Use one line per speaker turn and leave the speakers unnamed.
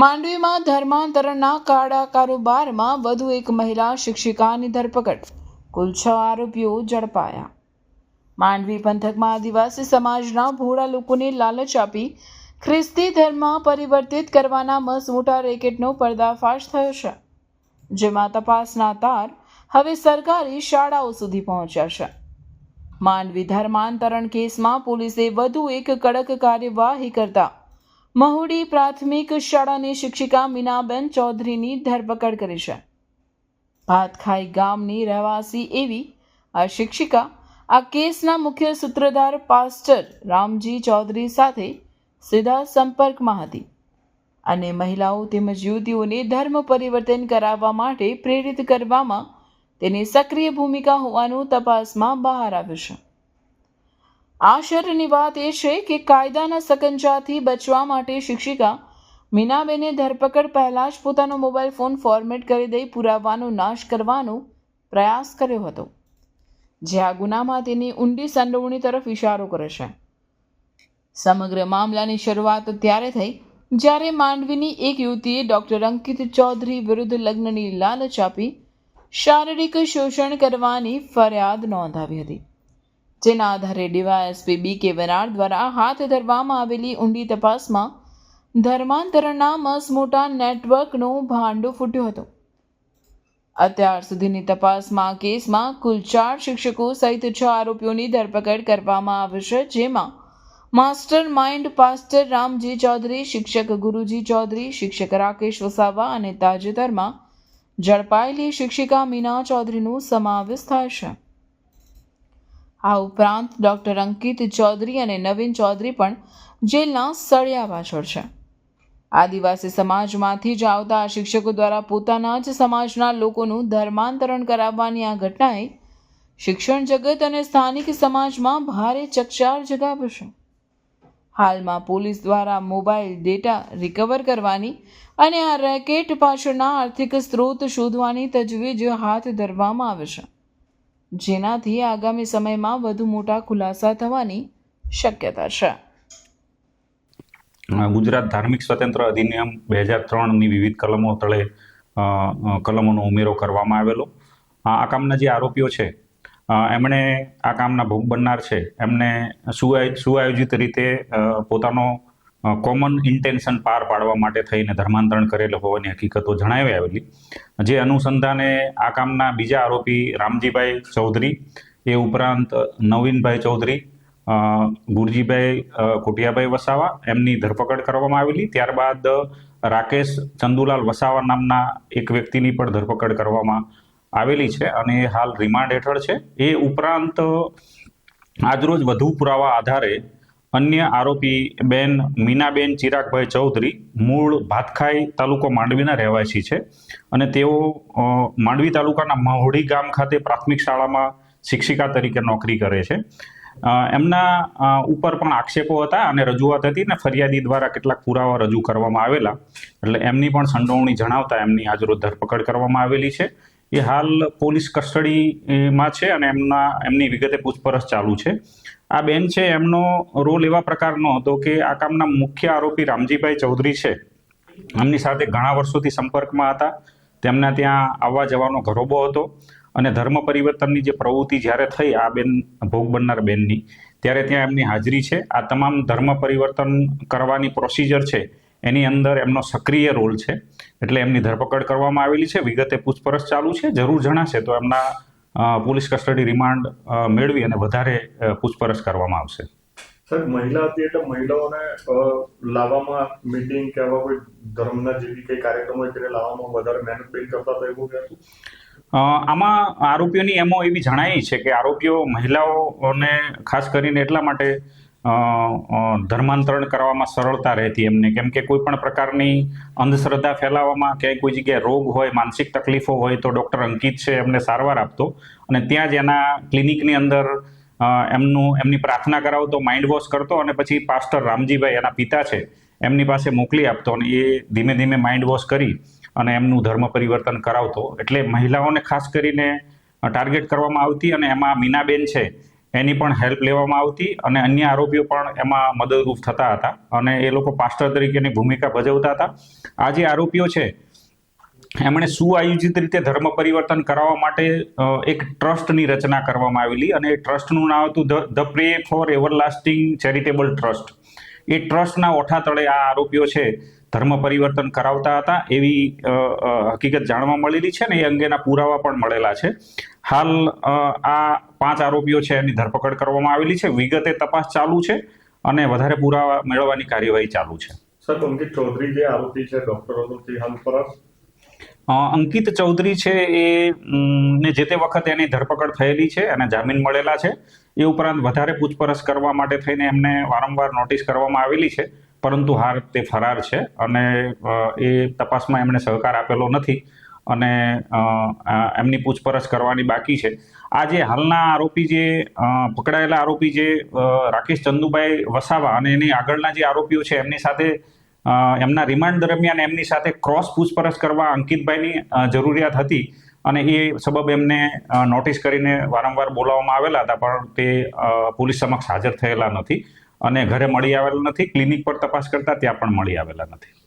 માંડવીમાં ધર્માંતરણના કાળા કારોબારમાં વધુ એક મહિલા શિક્ષિકાની ધરપકડ. કુલ છ આરોપીઓ ઝડપાયા. માંડવી પંથકમાં આદિવાસી સમાજના ભોળા લોકોને લાલચ આપી ખ્રિસ્તી ધર્મ પરિવર્તિત કરવાના મસમોટા રેકેટનો પર્દાફાશ થયો છે, જેમાં તપાસના તાર હવે સરકારી શાળાઓ સુધી પહોંચ્યા છે. માંડવી ધર્માંતરણ કેસમાં પોલીસે વધુ એક કડક કાર્યવાહી કરતા મહુડી પ્રાથમિક શાળાની શિક્ષિકા મીનાબેન ચૌધરીની ધરપકડ કરી છે. ભાતખાઈ ગામની રહેવાસી એવી આ શિક્ષિકા આ કેસના મુખ્ય સૂત્રધાર પાસ્ટર રામજી ચૌધરી સાથે સીધા સંપર્કમાં હતી. અને મહિલાઓ તેમજ યુવતીઓને ધર્મ પરિવર્તન કરાવવા માટે પ્રેરિત કરવામાં તેની સક્રિય ભૂમિકા હોવાનું તપાસમાં બહાર આવ્યું છે. આશ્ચર્યની વાત એ છે કે કાયદાના સકંજાથી બચવા માટે શિક્ષિકા મીનાબેને ધરપકડ પહેલા જ પોતાનો મોબાઈલ ફોન ફોર્મેટ કરી દઈ પુરાવાનો નાશ કરવાનો પ્રયાસ કર્યો હતો, જે આ ગુનામાં તેની ઊંડી સંડોવણી તરફ ઇશારો કરે છે. સમગ્ર મામલાની શરૂઆત ત્યારે થઈ જ્યારે માંડવીની એક યુવતીએ ડૉક્ટર અંકિત ચૌધરી વિરુદ્ધ લગ્નની લાલચ આપી શારીરિક શોષણ કરવાની ફરિયાદ નોંધાવી હતી. જેના આધારે ડીવાયએસપી બી કે વરાળ દ્વારા હાથ ધરવામાં આવેલી ઊંડી તપાસમાં ધર્માંતરણના મસમોટા નેટવર્કનો ભાંડો ફૂટ્યો હતો. અત્યાર સુધીની તપાસમાં કેસમાં કુલ ચાર શિક્ષકો સહિત છ આરોપીઓની ધરપકડ કરવામાં આવી છે જેમાં mastermind pastor Ramji Chaudhary, શિક્ષક ગુરુજી ચૌધરી, શિક્ષક રાકેશ વસાવા અને તાજેતરમાં ઝડપાયેલી શિક્ષિકા મીના ચૌધરીનો સમાવેશ થાય છે. આ ઉપરાંત ડૉક્ટર અંકિત ચૌધરી અને નવીન ચૌધરી પણ જેલના સળિયા પાછળ છે. આદિવાસી સમાજમાંથી જ આવતા શિક્ષકો દ્વારા પોતાના જ સમાજના લોકોનું ધર્માંતરણ કરાવવાની આ ઘટનાએ શિક્ષણ જગત અને સ્થાનિક સમાજમાં ભારે ચકચાર જગાવશે હાલમાં પોલીસ દ્વારા મોબાઈલ ડેટા રિકવર કરવાની અને આ રેકેટ પાછળના આર્થિક સ્ત્રોત શોધવાની તજવીજ હાથ ધરવામાં આવે છે. જેનાથી આગામી સમયમાં વધુ મોટા ખુલાસા થવાની શક્યતા છે.
ગુજરાત ધાર્મિક સ્વતંત્ર અધિનિયમ બે હજાર ત્રણની વિવિધ કલમો તળે કલમોનો ઉમેરો કરવામાં આવેલો. આ કામના જે આરોપીઓ છે એમણે આ કામના ભોગ બનનાર છે. એમને સુઆ- સુઆયોજિત રીતે પોતાનો કોમન ઇન્ટેન્શન પાર પાડવા માટે થઈને ધર્માંતરણ કરેલું હોવાની હકીકતો જણાવી આવેલી. જે અનુસંધાને આ કામના બીજા આરોપી રામજીભાઈ ચૌધરી, એ ઉપરાંત નવીનભાઈ ચૌધરી ગુરજીભાઈ કોટિયાભાઈ વસાવા, એમની ધરપકડ કરવામાં આવેલી. ત્યારબાદ રાકેશ ચંદુલાલ વસાવા નામના એક વ્યક્તિની પણ ધરપકડ કરવામાં આવેલી છે અને હાલ રિમાન્ડ હેઠળ છે. એ ઉપરાંત આજરોજ વધુ પુરાવા આધારે અન્ય આરોપી બેન મીનાબેન ચિરાગભાઈ ચૌધરી મૂળ ભાતખાઈ તાલુકો માંડવીના રહેવાસી છે અને તેઓ માંડવી તાલુકાના મહોડી ગામ ખાતે પ્રાથમિક શાળામાં શિક્ષિકા તરીકે નોકરી કરે છે. એમના ઉપર પણ આક્ષેપો હતા અને રજૂઆત હતી ને ફરિયાદી દ્વારા કેટલાક પુરાવા રજૂ કરવામાં આવેલા. એટલે એમની પણ સંડોવણી જણાવતા એમની આજરોજ ધરપકડ કરવામાં આવેલી છે. એ હાલ પોલીસ કસ્ટડીમાં છે અને એમના, એમની વિગતે પૂછપરછ ચાલુ છે. આ બેન છે, એમનો રોલ એવા પ્રકારનો હતો કે આ કામના મુખ્ય આરોપી રામજીભાઈ ચૌધરી છે. એમની સાથે ઘણા વર્ષોથી સંપર્કમાં હતા. તેમના ત્યાં આવવા જવાનો ઘરોબો હતો અને ધર્મ પરિવર્તનની જે પ્રવૃત્તિ જ્યારે થઈ આ બેન, ભોગ બનનાર બેનની, ત્યારે ત્યાં એમની હાજરી છે. આ તમામ ધર્મ પરિવર્તન કરવાની પ્રોસિજર છે. એની અંદર એમનો સક્રિય રોલ છે. એટલે એમની ધરપકડ કરવામાં આવેલી છે. વિગતે પૂછપરછ ચાલુ છે. જરૂર જણાશે તો એમના પોલીસ કસ્ટડી રિમાન્ડ મેળવી અને વધારે પૂછપરછ કરવામાં આવશે.
સર મહિલા હતી એટલે મહિલાઓને લાવવામાં મીટિંગ કે આવા કોઈ ધર્મના જેવી કંઈ કાર્યક્રમ હોય તેને લાવવામાં વધારે મહેનત પેઇન કરતા હતા એવું કહેતું
આમાં આરોપીઓની એમો એવી જણાઈ છે કે આરોપીઓ મહિલાઓને ખાસ કરીને એટલા માટે ધર્માંતરણ કરવામાં સરળતા રહેતી એમને. કેમ કે કોઈ પણ પ્રકારની અંધશ્રદ્ધા ફેલાવવામાં કે કોઈ જગ્યાએ રોગ હોય, માનસિક તકલીફો હોય, તો ડૉક્ટર અંકિત છે, એમને સારવાર આપતો. અને ત્યાં જ એના ક્લિનિકની અંદર એમનું, એમની પ્રાર્થના કરાવતો માઇન્ડ વોશ કરતો અને પછી પાસ્ટર રામજીભાઈ એના પિતા છે, એમની પાસે મોકલી આપતો અને એ ધીમે ધીમે માઇન્ડ વોશ કરી અને એમનું ધર્મ પરિવર્તન કરાવતો. એટલે મહિલાઓને ખાસ કરીને ટાર્ગેટ કરવામાં આવતી અને એમાં મીનાબેન છે એની પણ હેલ્પ લેવામાં આવતી અને અન્ય આરોપીઓ પણ એમાં મદદરૂપ થતા હતા અને એ લોકો પાસ્ટર તરીકેની ભૂમિકા ભજવતા હતા. આ જે આરોપીઓ છે, એમણે સુઆયોજિત રીતે ધર્મ પરિવર્તન કરાવવા માટે એક ટ્રસ્ટની રચના કરવામાં આવેલી અને એ ટ્રસ્ટનું નામ હતું the pray for everlasting charitable trust એ ટ્રસ્ટના ઓઠા તળે આ આરોપીઓ છે ધર્મ પરિવર્તન કરાવતા હતા એવી હકીકત જાણવા મળેલી છે ને એ અંગેના પુરાવા પણ મળેલા છે. હાલ આ પાંચ આરોપીઓ છે એની ધરપકડ કરવામાં આવેલી છે. વિગતે તપાસ ચાલુ છે અને વધારે પુરાવા મેળવવાની કાર્યવાહી ચાલુ છે.
સર અંકિત ચૌધરી જે આરોપી છે ડોક્ટર હતો હાલ ફરજ
અંકિત ચૌધરી છે એ ને જે તે વખતે એની ધરપકડ થયેલી છે અને જામીન મળેલા છે. એ ઉપરાંત વધારે પૂછપરછ કરવા માટે થઈને એમને વારંવાર નોટિસ કરવામાં આવેલી છે. પરંતુ હાર તે ફરાર છે અને એ તપાસમાં એમણે સહકાર આપેલો નથી અને એમની પૂછપરછ કરવાની બાકી છે. આ જે હાલના આરોપી જે પકડાયેલા આરોપી જે રાકેશ ચંદુભાઈ વસાવા અને એની આગળના જે આરોપીઓ છે, એમની સાથે એમના રિમાન્ડ દરમિયાન એમની સાથે ક્રોસ પૂછપરછ કરવા અંકિતભાઈની જરૂરિયાત હતી અને એ સબબ એમને નોટિસ કરીને વારંવાર બોલાવવામાં આવેલા હતા, પણ તે પોલીસ સમક્ષ હાજર થયેલા નથી. અને ઘરે મળી આવેલા નથી ક્લિનિક પર તપાસ કરતા ત્યાં પણ મળી આવેલા નથી.